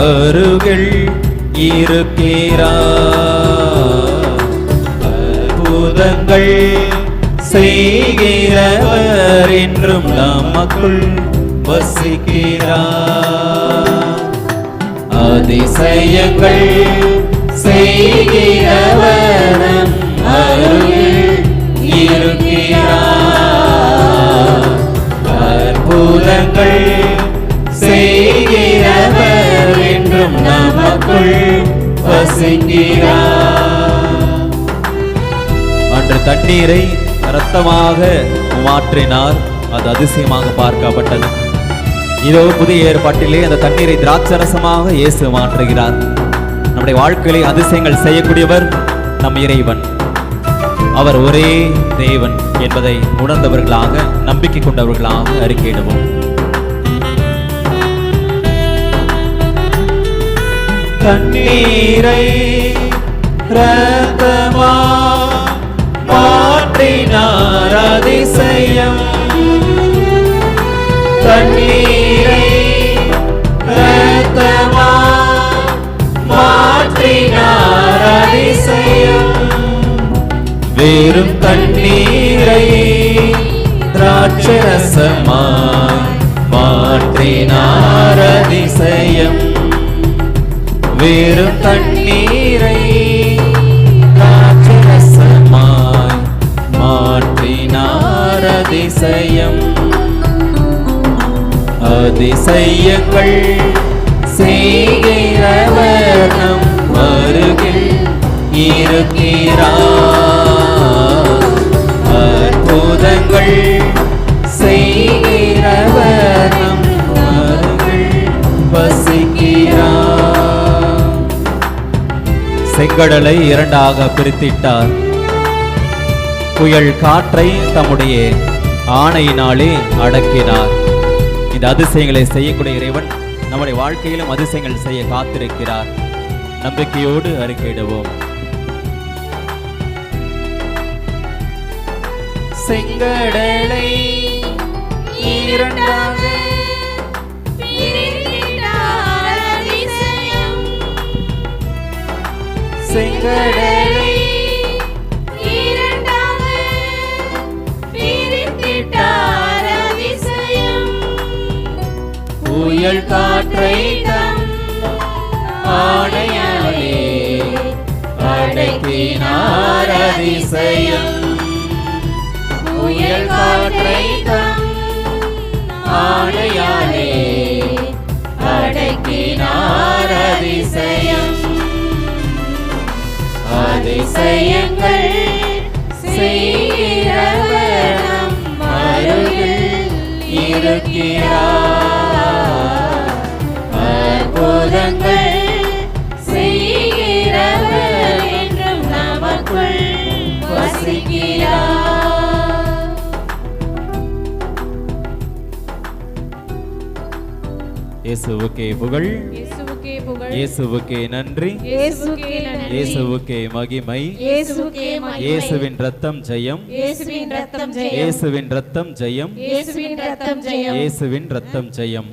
அருகில் இருக்கிறா அற்புதங்கள் செய்கிறவர் என்றும் நமக்குள் வசிக்கிறா. அதிசயங்கள் செய்கிறவர் நமக்குள் வசிக்கிறார் அன்று தண்ணீரை இரத்தமாக மாற்றினார். அது அதிசயமாக பார்க்கப்பட்டது. இதோ புதிய ஏற்பாட்டிலே அந்த தண்ணீரை திராட்சரசமாக இயேசு மாற்றுகிறார். நம்முடைய வாழ்க்கையிலே அதிசயங்கள் செய்யக்கூடியவர் நம் இறைவன். அவர் ஒரே தேவன் என்பதை உணர்ந்தவர்களாக நம்பிக்கை கொண்டவர்களாக அறிக்கையிடுவோம். கண்ணீரை ரத்தமா மாற்றினார் அதிசயம். கண்ணீரை ரத்தமா மாற்றினார் அதிசயம். வெறும் தண்ணீரை திராட்சரசமா வெறும் தண்ணீரை திராட்சரசமாய் மாற்றினார் அதிசயம். அதிசயங்கள் செய்கிறவர் நம் அருகில் இருக்கிறார். அற்புதங்கள் பெருங்கடலை இரண்டாக பிரித்திட்டார். புயல் காற்றை தம்முடைய ஆணையினாலே அடக்கினார். இந்த அதிசயங்களை செய்யக்கூடிய இறைவன் நம்முடைய வாழ்க்கையிலும் அதிசயங்கள் செய்ய காத்திருக்கிறார். நம்பிக்கையோடு அறிக்கையிடுவோம். செங்கடலை இரண்டாக செங்கடலை. புயல் காற்றை தம் ஆணையாலே அடக்கினார் அதிசயம் அதிசயங்கள் செய்கிறவர் நம் அருகில் இருக்கிறார் அற்புதங்கள் செய்கிறவர் என்றும் நமக்குள் வசிக்கிறார். இயேசுவுக்கே புகழ் இயேசுவுக்கே நன்றி. இயேசுவுக்கே நன்றி. இயேசுவுக்கே மகிமை. இயேசுவுக்கே மகிமை. இயேசுவின் ரத்தம் ஜெயம். இயேசுவின் ரத்தம் ஜெயம். இயேசுவின் ரத்தம் ஜெயம். இயேசுவின் ரத்தம் ஜெயம். இயேசுவின் ரத்தம் ஜெயம்.